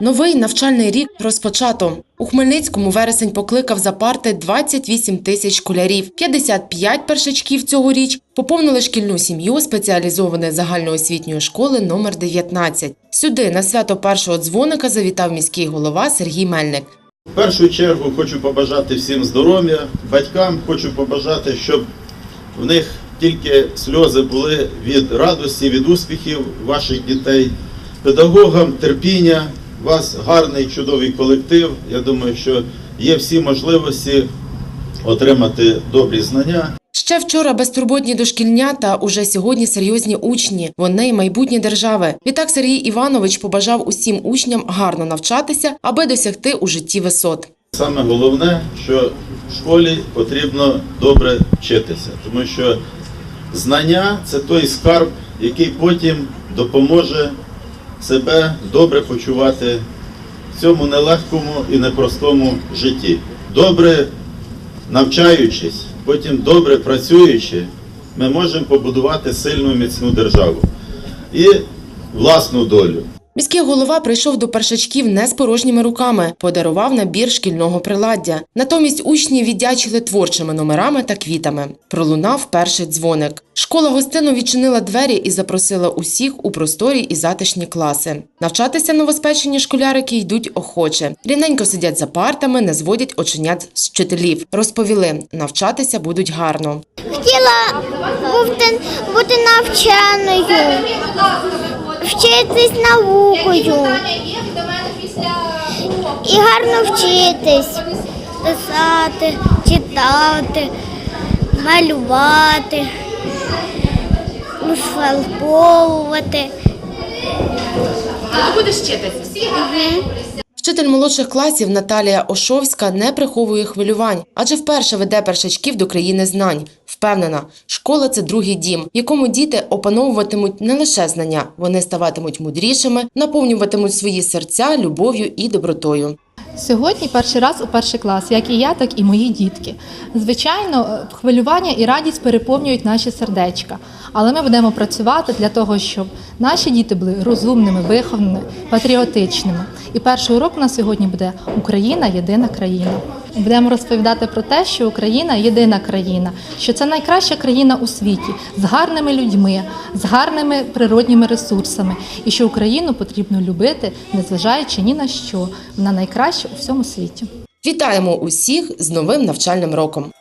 Новий навчальний рік розпочато. У Хмельницькому вересень покликав за парти 28 тисяч школярів. 55 першачків цьогоріч поповнили шкільну сім'ю спеціалізованої загальноосвітньої школи номер 19. Сюди на свято першого дзвоника завітав міський голова Сергій Мельник. В першу чергу хочу побажати всім здоров'я, батькам хочу побажати, щоб в них тільки сльози були від радості, від успіхів ваших дітей, педагогам терпіння, у вас гарний чудовий колектив. Я думаю, що є всі можливості отримати добрі знання. Ще вчора безтурботні дошкільнята, уже сьогодні серйозні учні. Вони майбутні держави. Відтак Сергій Іванович побажав усім учням гарно навчатися, аби досягти у житті висот. Саме головне, що в школі потрібно добре вчитися, тому що знання це той скарб, який потім допоможе себе добре почувати в цьому нелегкому і непростому житті. Добре навчаючись, потім добре працюючи, ми можемо побудувати сильну міцну державу і власну долю. Міський голова прийшов до першачків не з порожніми руками, подарував набір шкільного приладдя. Натомість учні віддячили творчими номерами та квітами. Пролунав перший дзвоник. Школа гостинно відчинила двері і запросила усіх у просторі і затишні класи. Навчатися новоспечені школярики йдуть охоче. Рівненько сидять за партами, не зводять оченят з вчителів. Розповіли, навчатися будуть гарно. Хотіла бути, навченою, вчитись наукою і гарно вчитись, писати, читати, малювати, розфарбовувати. Будеш вчитися. Вчитель молодших класів Наталія Ошовська не приховує хвилювань, адже вперше веде першачків до країни знань. Впевнена, школа це другий дім, якому діти опановуватимуть не лише знання, вони ставатимуть мудрішими, наповнюватимуть свої серця любов'ю і добротою. Сьогодні перший раз у перший клас, як і я, так і мої дітки. Звичайно, е, хвилювання і радість переповнюють наші сердечка, але ми будемо працювати для того, щоб наші діти були розумними, вихованими, патріотичними. І перший урок у нас сьогодні буде Україна єдина країна. Будемо розповідати про те, що Україна єдина країна, що це найкраща країна у світі з гарними людьми, з гарними природніми ресурсами, і що Україну потрібно любити, незважаючи ні на що. Вона найкраща у всьому світі. Вітаємо усіх з новим навчальним роком!